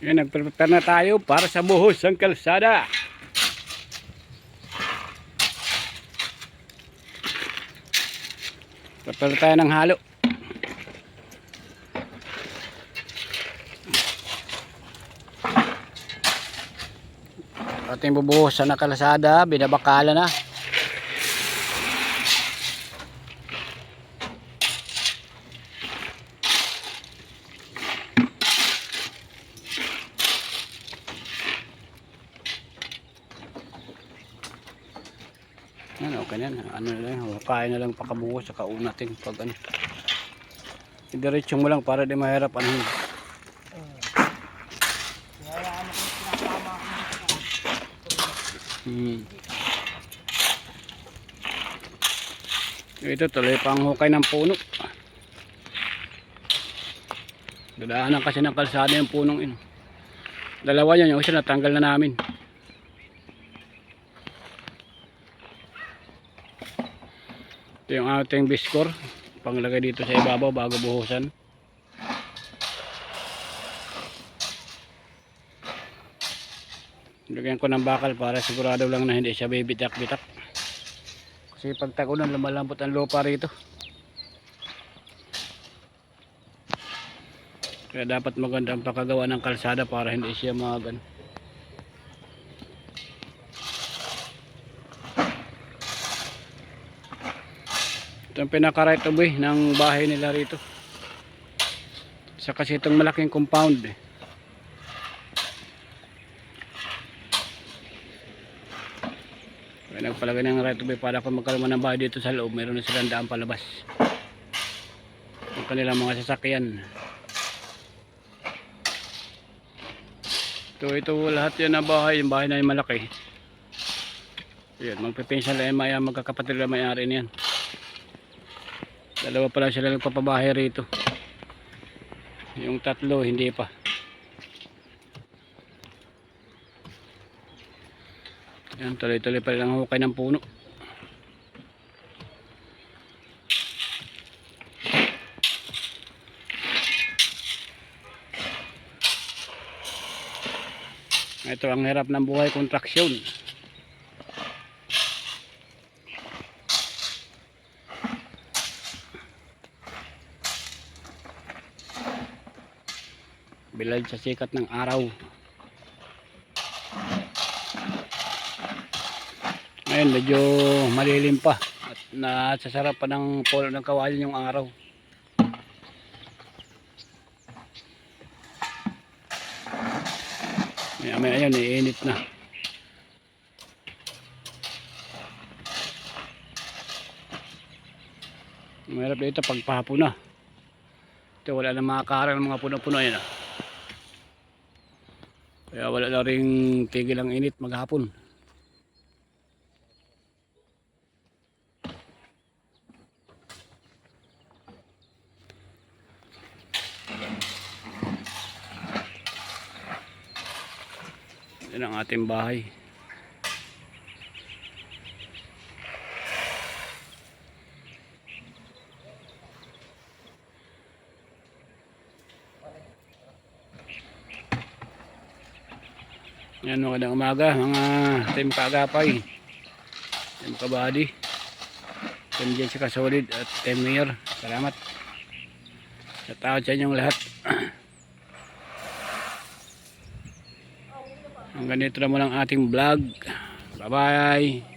Yan, nagprepare na tayo para sa buhos ng kalsada. Prepare tayo ng halo. Ating bubuhusan na kalsada, binabakala na. Yan, okay na yan. Ano na lang, hukayin na lang pakabuhos sa kaunating pag ano. Idiretso mo lang para di mahirap ano. Hmm. Ito tuloy pang hukay ng puno. Dadaanan kasi ng kalsada yung punong ino. Dalawa yan, yung isa natanggal na namin. Ito yung ating biskor. Panglagay dito sa ibabaw bago buhusan. Lagyan ko ng bakal para sigurado lang na hindi siya bibitak-bitak. Kasi pag tagunan lumalambot ang lupa rito. Kaya dapat maganda ang pakagawa ng kalsada para hindi siya mag Ito ang pinaka right of ng bahay nila rito. Sa kasi itong malaking compound eh. Kaya nagpalagay ng right way para kung magkaroon ng bahay dito sa loob, meron na silang daan palabas. Ang kanilang mga sasakyan. Ito, ito lahat yan na bahay, yung bahay na yung malaki. Yan, magpipinsal lang yung maya, magkakapatid lang may-ari niyan. Dalawa pala sila nagpapabahay rito. Yung tatlo, hindi pa. Yan, tuloy-tuloy pa lang hukay ng puno. Ito ang hirap ng buhay kontraksyon. Bilad sa sikat ng araw. Ngayon medyo malilim pa at nasasarap pa ng polo ng kawali yung araw. Maya maya yun, iinit na. Mahirap dito pagpahapo na. Ito wala na makakarang ng mga puno-puno yan ah. Kaya wala na rin tigil ang init maghapon. Yan ang ating bahay. Yan magandang umaga mga team kaagapay. Team kabady. Team Jessica Solid at Team Mayor. Salamat. Sa tao sa inyong lahat. Hanggang dito na mo lang ating vlog. Bye bye.